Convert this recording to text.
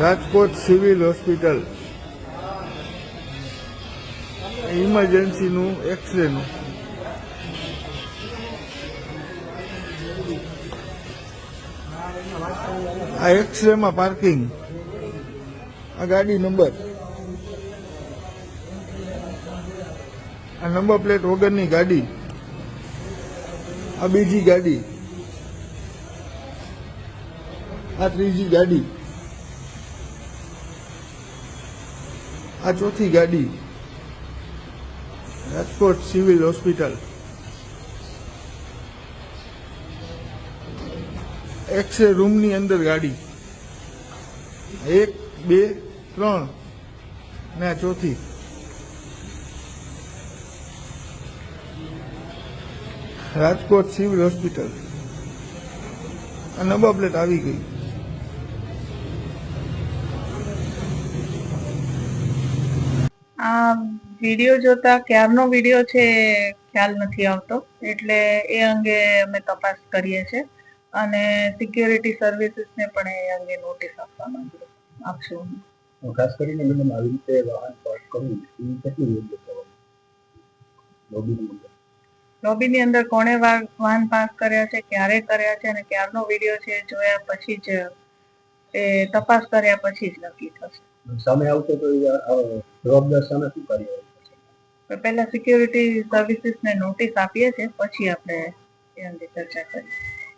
Rajkot civil hospital. ઇમરજન્સીનું એક્સરેનું આ એક્સરેમાં પાર્કિંગ આ ગાડી નંબર આ નંબર પ્લેટ વગરની ગાડી. આ બીજી ગાડી. આ ત્રીજી ગાડી. આ ચોથી ગાડી રાજકોટ સિવિલ હોસ્પિટલ. એક્સરે રૂમની અંદર ગાડી. એક, બે, ત્રણ ને ચોથી. Rajkot civil hospital. આ નબા પ્લેટ આવી ગઈ. આ વીડિયો જોતા ક્યારનો વીડિયો છે ખ્યાલ નથી આવતો. એટલે એ અંગે અમે તપાસ કરીએ છીએ. અને સિક્યોરિટી સર્વિસીસને પણ એ અંગે નોટિસ આપવા માંગુ આપશું. ખાસ કરીને મેડમ આવી રીતે વાહન પાર્ક કરવું એ કેટલું યોગ્ય કહેવાય લોબીની અંદર. લોબીની અંદર કોણે વાહન પાસ કર્યા છે ક્યારે કર્યા છે અને ક્યારનો વીડિયો છે જોયા પછી જ એ તપાસ કર્યા પછી જ નક્કી થશે. સામે આવતો તો જવાબદાર સામે શું કાર્યવાહી પહેલા સિક્યોરિટી સર્વિસીસને નોટિસ આપીએ છીએ, પછી આપણે ચર્ચા કરીએ.